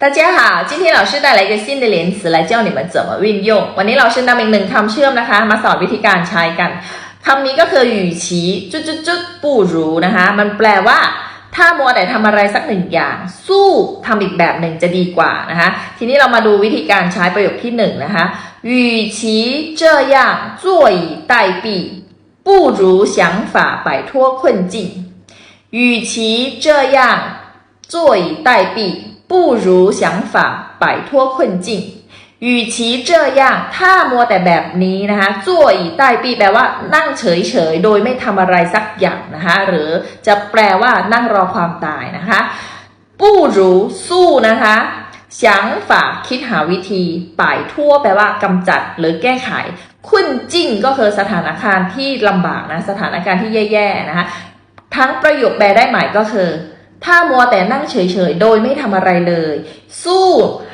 大家好，今天老师带来一个新的连词来教你们怎么运用。วันนี้เราชื่อนำอีกหนึ่งคำเชื่อมนะคะ มาสอนวิธีการใช้กันคำนี้ก็คือหยู่ฉีจุดจุดจุดปูรู้นะคะ มันแปลว่า ถ้ามัวแต่ทำอะไรสักหนึ่งอย่าง สู้ทำอีกแบบหนึ่งจะดีกว่านะคะ ทีนี้เรามาดูวิธีการใช้ประโยคที่หนึ่งนะคะ与其这样坐以待毙不如想法摆脱困境与其这样坐以待毙 不如想法摆脱困境与其这样ถ้ามัวแต่แบบนี้นะคะ坐以待毙แปลว่านั่งเฉยๆ โดยไม่ทำอะไรสักอย่างนะคะ หรือจะแปลว่านั่งรอความตายนะคะปู้รู้สู้นะคะ想法คิดหาวิธีป่ายทั่วแปลว่ากำจัดหรือแก้ไขคุ้นจิ้งก็คือสถานการณ์ที่ลำบากนะ สถานการณ์ที่แย่ๆนะคะ ทั้งประโยคแปลได้หมายก็คือ ถ้ามัวแต่นั่งเฉยๆ โดยไม่ทำอะไรเลย สู้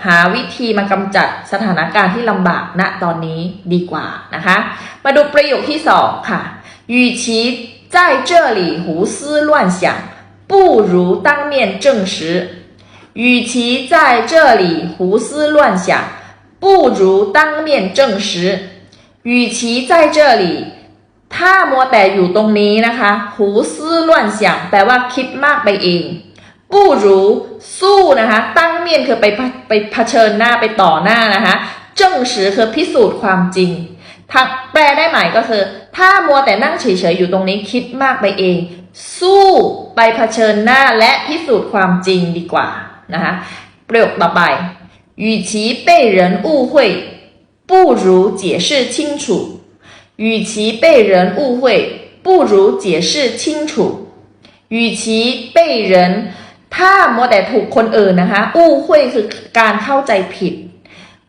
หาวิธีมากำจัดสถานการณ์ที่ลำบากณตอนนี้ดีกว่านะคะ มาดูประโยคที่สองค่ะ与其在这里胡思乱想不如当面证实与其在这里胡思乱想不如当面证实与其在这里ถ้ามัวแต่อยู่ตรงนี้นะคะหูซื่อล้วนเสียงแปลว่าคิดมากไปเอง ปู้รู้สู้นะคะ ตั้งเมียนคือไปพไปเผชิญหน้าไปต่อหน้านะคะเจิ้งสือคือพิสูจน์ความจริงถ้าแปลได้หมายก็คือ ถ้ามัวแต่นั่งเฉยๆอยู่ตรงนี้คิดมากไปเอง สู้ไปเผชิญหน้าและพิสูจน์ความจริงดีกว่านะคะประโยคต่อไป与其被人误会不如解释清楚与其被人误会，不如解释清楚。与其被人 ถ้ามัวแต่ถูกคนอื่นนะคะอู้หุยคือการเข้าใจผิด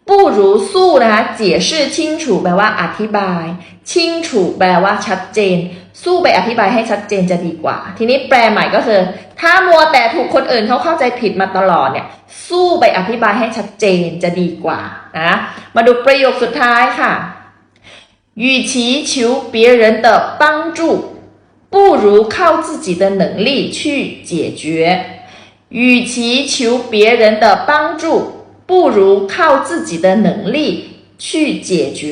ปู้รู้สู้นะคะเจียชื่อชิงฉูแปลว่าอธิบาย ชิงฉูแปลว่าชัดเจน สู้ไปอธิบายให้ชัดเจนจะดีกว่า ทีนี้แปลใหม่ก็คือ ถ้ามัวแต่ถูกคนอื่นเขาเข้าใจผิดมาตลอดเนี่ย สู้ไปอธิบายให้ชัดเจนจะดีกว่านะมาดูประโยคสุดท้ายค่ะ 与其求别人的帮助，不如靠自己的能力去解决。 与其求别人的帮助，不如靠自己的能力去解决。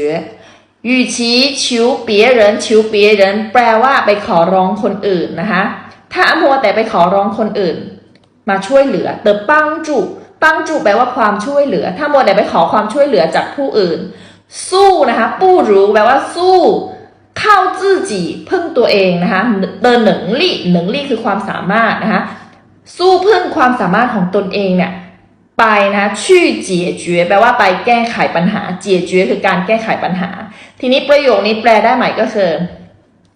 与其求别人求别人แปลว่าไปขอร้องคนอื่นนะคะ ถ้ามัวแต่ไปขอร้องคนอื่น มาช่วยเหลือเตอปังจูปังจูแปลว่าความช่วยเหลือ ถ้ามัวแต่ไปขอความช่วยเหลือจากผู้อื่น สู้นะคะปู้รู้แปลว่าสู้เข้าจื้อจีพึ่งตัวเองนะคะเดินหนึ่งลี่หนึ่งลี่คือความสามารถนะคะ สู้พึ่งความสามารถของตนเองเนี่ยไปนะชื่อเจียจวแปลว่าไปแก้ไขปัญหา เจียจคือการแก้ไขปัญหา ทีนี้ประโยคนี้แปลได้ใหมก็คือ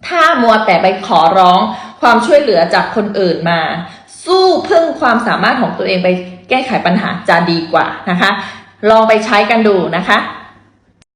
ถ้ามัวแต่ไปขอร้องความช่วยเหลือจากคนอื่นมา สู้พึ่งความสามารถของตัวเองไปแก้ไขปัญหาจะดีกว่านะคะ ลองไปใช้กันดูนะคะ